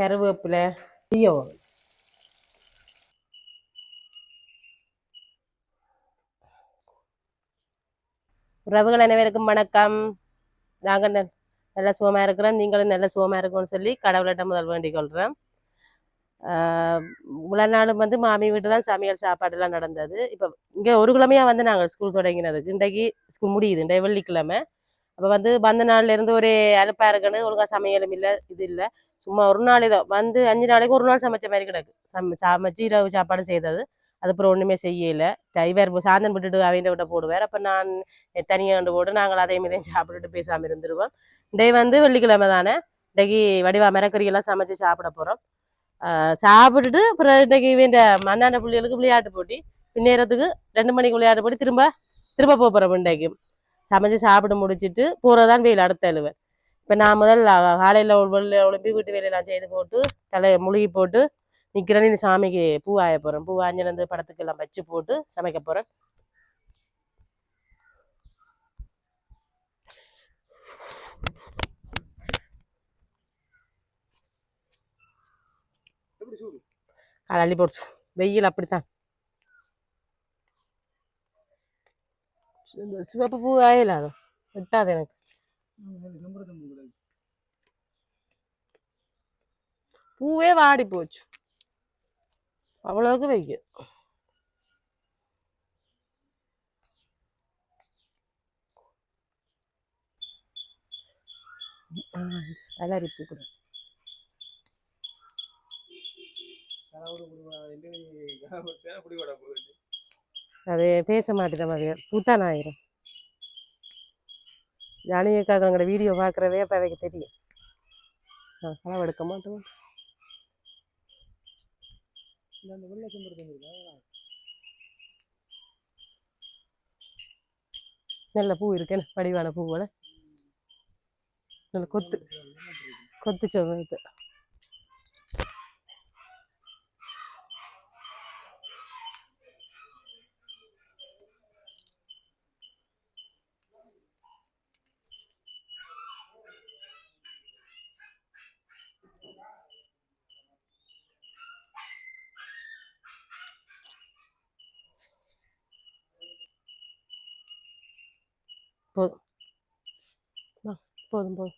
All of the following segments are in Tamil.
கருவேப்பிலை ஐயோ உறவுகள் அனைவருக்கும் வணக்கம். நாங்கள் ந- நல்ல சுகமாக இருக்கிறோம். நீங்களும் நல்ல சுகமாக இருக்கணும்னு சொல்லி கடவுள்கிட்ட முதல் வேண்டிக் கொள்கிறேன் இவ்வளோ நாளும் வந்து மாமி வீட்டு தான் சமையல் சாப்பாடுலாம் நடந்தது. இப்போ இங்கே ஒரு கிழமையாக வந்து நாங்கள் ஸ்கூல் தொடங்கினது இன்றைக்கு ஸ்கூல் முடியுது. இன்றைய வெள்ளிக்கிழமை. அப்போ வந்து வந்த நாள்ல இருந்து ஒரு அலுப்பாக இருக்குன்னு ஒழுங்காக சமையலும் இல்லை இது இல்லை. சும்மா ஒரு நாள் தான். வந்து அஞ்சு நாளைக்கு ஒரு நாள் சமைச்ச மாதிரி கிடக்கு. சம சமைச்சு இரவு சாப்பாடு செய்தது. அதுக்கப்புறம் ஒன்றுமே செய்யலை. டைவர் சாந்தன் விட்டுட்டு அவங்க விட்ட போடுவார் அப்போ நான் தனியாக கொண்டு போட்டு நாங்கள் அதே மாதிரி சாப்பிட்டுட்டு பேசாமல் இருந்துருவோம். டே வந்து வெள்ளிக்கிழமை தானே. இன்றைக்கு வடிவா மிரக்கறியெல்லாம் சமைச்சு சாப்பிட போகிறோம் சாப்பிட்டுட்டு அப்புறம் இன்றைக்கி வேண்ட மண்ணாண்ட பிள்ளைகளுக்கு விளையாட்டு போட்டி. பின்னேறதுக்கு ரெண்டு மணிக்கு விளையாட்டு போட்டி. திரும்ப திரும்ப போக போகிறோம் இன்றைக்கு. சமைச்சு சாப்பிட்டு முடிச்சிட்டு போகிறதான் வெயில் அடுத்த அழுவேன் இப்போ நான் முதல் காலையில் ஒளிம்பி வீட்டு வேலையெல்லாம் செய்து போட்டு தலை முழுகி போட்டு நிற்கிறேன் இந்த சாமிக்கு பூ ஆய போகிறேன் பூ ஆஞ்சிலேருந்து படத்துக்கு எல்லாம் வச்சு போட்டு சமைக்க போகிறேன் அள்ளி போடுச்சு. வெயில் அப்படித்தான். சிவப்பு பூ ஆயில அது. விட்டாது எனக்கு நம்புறது உங்களுக்கு பூவே வாடி போச்சு. அவ்வளவுக்கு வெயில். அலரி பூ கூட அது பேச மாட்டேத மாதிரி பூத்தான் ஆயிரும். ஜானகிக்காக அங்கே வீடியோ பார்க்குறவே அப்போ அவைக்கு தெரியும். நான் களவு எடுக்க மாட்டேன். இந்த அந்த வெள்ளை செம்பருத்தி இருக்கா. நல்ல பூ இருக்கேன் வடிவான பூவோட நல்ல கொத்து கொத்து சொல்றது போதும் போதும்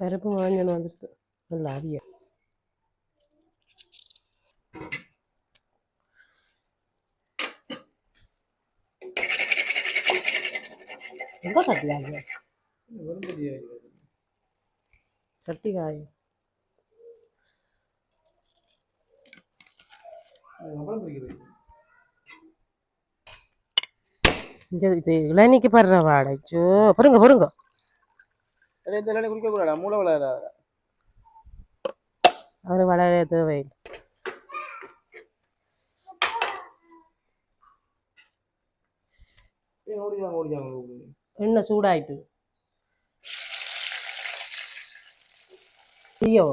பருப்பு மஞ்சள் வந்துடுது நல்லா அவிய. ரொம்ப சட்டி காயும் சட்டி காயும் அப்புறம் இது இளநிக்கு படுற வாடைச்சோ பொறுங்க பொறுங்க. இந்த இளநீ குடிக்க கூடாதா மூளை விளையாடாத அவனு வளர ஓடிவாங்க எண்ணெய் சூடாயிட்டு. ஐயோ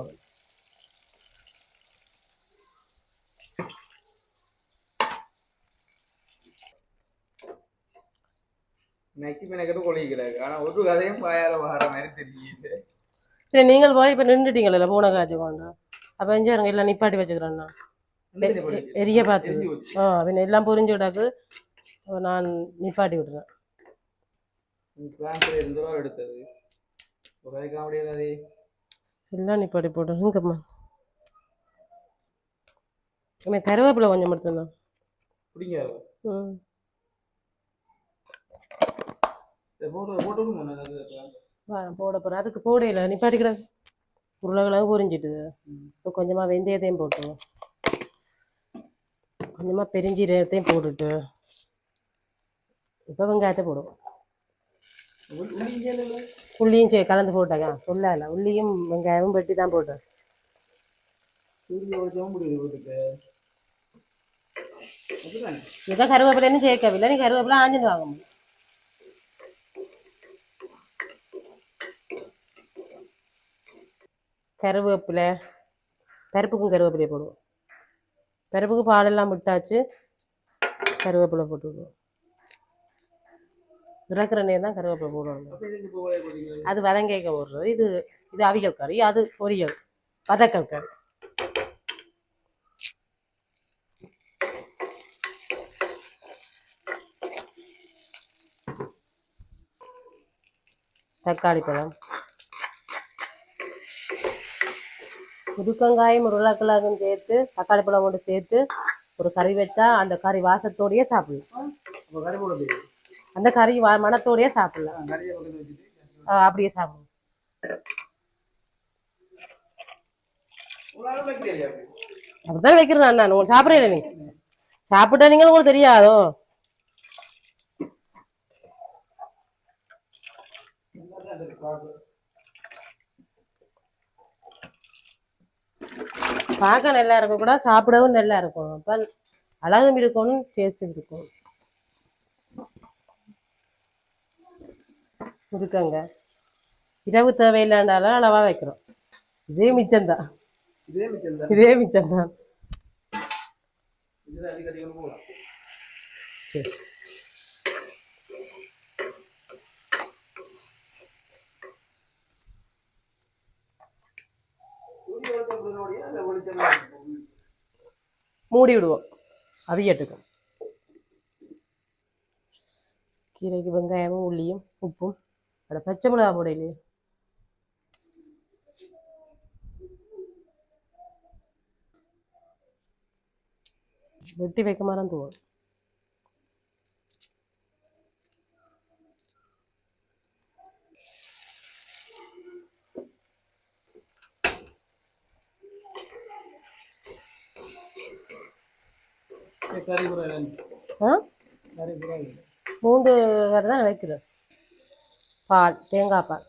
நக்கி மெனக்கெட்டு ஆனா ஒரு கதையும் பாயால வார மாதிரி தெரியுது சரி நீங்கள் போய் இப்போ நின்றுட்டீங்கல்ல பூனை காய்ச்சி கொண்டு? அப்போ எங்கே இருங்க எல்லாம் நிப்பாட்டி வச்சுக்கிறேன்னா எரிய பார்த்து. ஆ அவன் எல்லாம் புரிஞ்சு விடாக்கு நான் நிப்பாட்டி விடுறேன் இருந்து ரூபா எடுத்தது? முடியாது எல்லாம் நிப்பாட்டி போட்டு இங்கம்மா எனக்கு கருவேப்பிலை கொஞ்சம் மட்டும்தான் பிடிங்க ம் போட்டு போட்டு விடுங்க அது வா, போட போகிறேன் அதுக்கு போடையில நிப்பாட்டிக்கிறேன் உருளைக்கிழங்கு பொரிஞ்சிட்டுது இப்போ கொஞ்சமாக வெந்தயத்தையும் போட்டு. கொஞ்சமாக பெருஞ்சீரகத்தையும் போட்டுட்டு. இப்போ வெங்காயத்தை போடுவோம். உள்ளியும் சே கலந்து போட்டாங்க சொல்லல உள்ளியும் வெங்காயமும் வெட்டி தான் போட்டேன். இதான் கருவேப்பிலைன்னு சேர்க்கவில்லை. நீ கருவேப்பிலை ஆஞ்சிட்டு வாங்க. முடியும் கருவேப்பிலை பருப்புக்கும் கருவேப்பிலையை போடுவோம். பருப்புக்கு பாலெல்லாம் விட்டாச்சு கருவேப்பிலை போட்டு விடுவோம் இறக்குற நேரம் தான் கருவேப்பிலை போறீங்க அது வதங்கேக்க போடுறது. இது இது அவியல் கறி அது பொரியல் வதக்கல் கறி. தக்காளி பழம். முருக்கங்காயும் உருளைக்கிழங்கும் சேர்த்து தக்காளி பழம் கொண்டு சேர்த்து ஒரு கறி வச்சா அந்த கறி வாசத்தோடயே சாப்பிடலாம். அந்த கறி வா- மணத்தோடயே சாப்பிடலாம். அப்படியே வைக்கிறீங்க அப்படித்தான் வைக்கிறேன் நான் உங்களுக்கு சாப்பிட்றீங்க நீ சாப்பிட்டா நீங்கள் உங்களுக்கு தெரியாதோ? பார்க்க நல்லா இருக்கும். கூட சாப்பிடவும் நல்லா இருக்கும். அப்போ அழகும் இருக்கணும் டேஸ்ட் இருக்கும். இருக்குங்க. இரவு தேவையில்லைன்றாலும் அளவா வைக்கிறோம். இதே மிச்சம்தான். இதே மிச்சம் தான் இதே மிச்சம்தான். சரி. மூடி விடுவோம் அவியட்டுக்கும் கீரைக்கு வெங்காயமும் உள்ளியும் உப்பும் அட பச்சை மிளகா போடையிலே வெட்டி வைக்க மாதிரி தூவும் கறி புறா ஆ கறி புறா வேறு தான் வைக்கிறோம் பால் தேங்காய் பால்.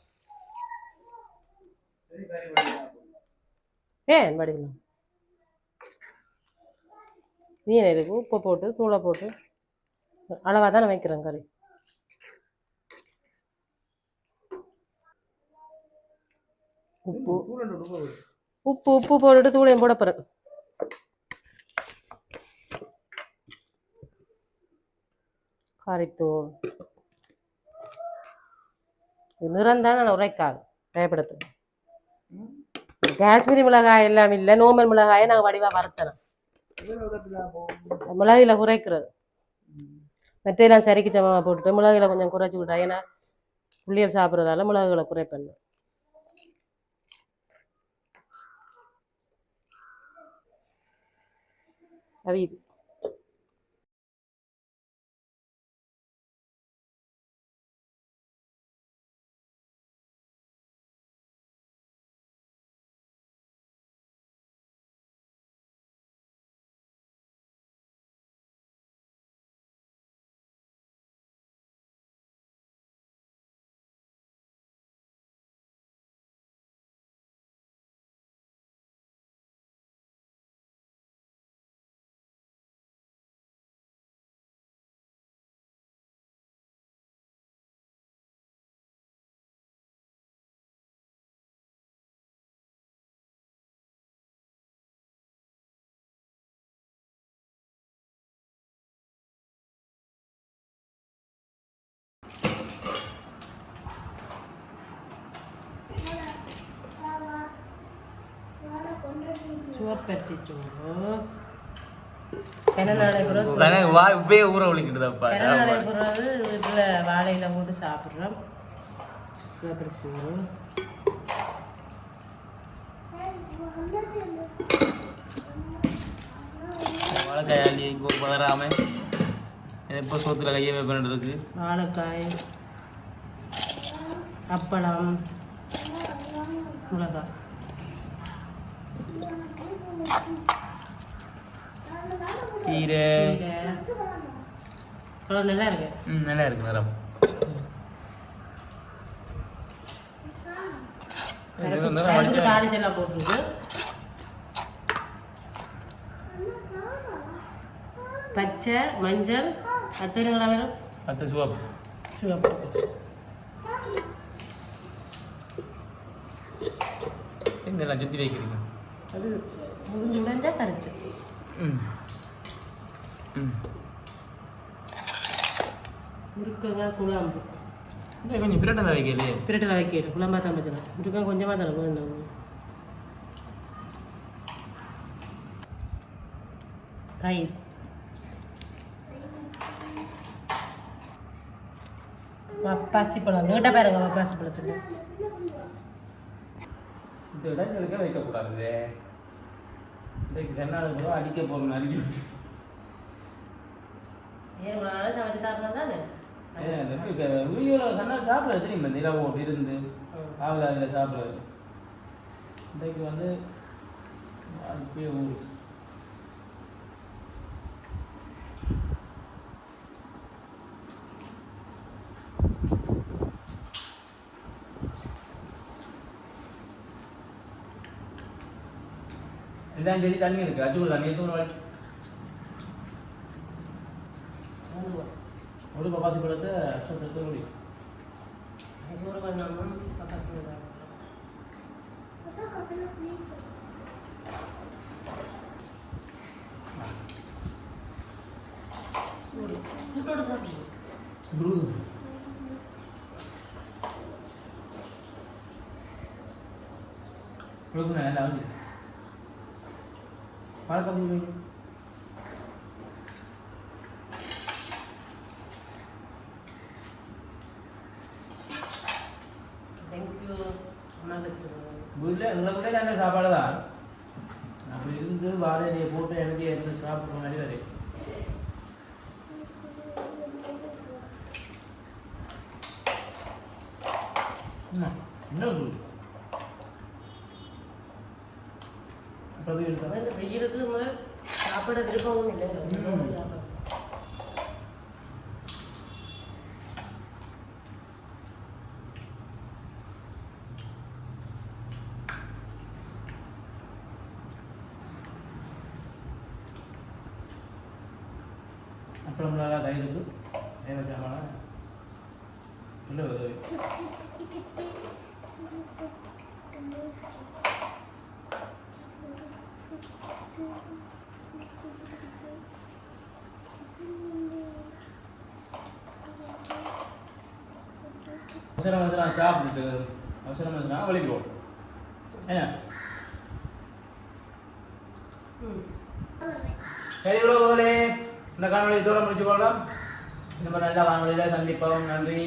கறி ஏன் வடிக்கலாம் நீ இதுக்கு உப்பு போட்டு தூளை போட்டு அளவாக தானே வைக்கிறேன் கறி. உப்பு. உப்பு உப்பு போட்டுட்டு தூளையும் போட போகிறேன் கறித்தூள். இது நிறந்தான உரைக்காது பயப்படுத்து காஷ்மீரி மிளகாய் எல்லாம் இல்லை நோமல் மிளகாயை நாங்கள் வடிவாக வறுத்தணும். மிளகில் உரைக்கிறது மெத்தையெல்லாம் சரிக்கு சமமாக போட்டு மிளகுல கொஞ்சம் குறைச்சி விட்டா ஏன்னா புள்ளியல் சாப்பிட்றதால மிளகுகளை குறைப்பேன் அவியுது சிவப்பரிசி சோறு பெனநாளை பிறகு வா இப்பயே ஊற ஒழிக்கிட்டுதாப்பா வீட்டில் வாழையில போட்டு சாப்பிட்றோம். சிவப்பரிசி சோறு வாழைக்காய் அள்ளி இங்கே பதறாம எப்போ சோத்துல கையை வைப்பேன் இருக்கு. வாழைக்காய் அப்பளம் மிளகாய். கீரை. நல்லா இருக்கு. ம் நல்லா இருக்கு நிறம் போட்டிருக்கு. பச்சை மஞ்சள் அத்தனைங்களா வேணும். பத்து சிவப்பு. சிவப்பு. என்னெல்லாம் சுற்றி வைக்கிறீங்க? அது முடிஞ்சு கரைச்சு முருக்கங்காய் குழம்பு கொஞ்சம் பிரட்டனை வைக்கலையே பிரட்டில் வைக்கிறது குழம்பா தான் வச்சுக்கலாம் முருக்கங்காய் கொஞ்சமாக தானே வேணும் தயிர் பப்பாசி பழம் நீட்ட பாருங்க பப்பாசி பழத்துக்கு இடங்களுக்கே வைக்கக்கூடாது இன்றைக்கு கர்நாடக கூட அடிக்க போகணும் அடிக்க வீடியோவில் கண்ணால் சாப்பிட தெரியுமா? இந்த இரவு ஓட்டு இருந்து. ஆவில் அதில் சாப்பிட்றது. இன்றைக்கு வந்து அப்படியே ஊர் எல்லாம் சரி தண்ணி இருக்கு அச்சு தண்ணி எடுத்து ஒரு வாட்டி ஒரு பப்பாசி பழத்தை அக்செப்ட் எடுத்து முடியும் சோறு பண்ணாமல் பப்பாசி பழம் சூடு சூட்டோடு சாப்பிடுங்க ப்ரூ கொடுக்குண்ணா நல்லா வந்து வணக்கம். வச்சுருக்கோம் வீட்டில் எங்களை கூட நல்ல சாப்பாடு தான்? அப்படி இருந்து வாழையை போட்டு எழுதி எடுத்து சாப்பிட்டு முன்னாடி வரை என்ன என்ன உங்களுக்கு அப்போ போய் எடுத்தா இந்த வெயிலுக்கு முதல் சாப்பிட விருப்பமும் இல்லை ம். சாப்பிட அப்புறம் நல்லா கைதுக்கு என்ன சாமான இல்லை உதவி அவசரம் வந்து சாப்பிட்டு அவசரம் வந்து நான் வலிக்குவோம் என்ன? சரி உறவுகளே இந்த காணொலி தூரம் முடிச்சு கொள்ளலாம் இந்த மாதிரி நல்ல வானொலியில் சந்திப்போம். நன்றி.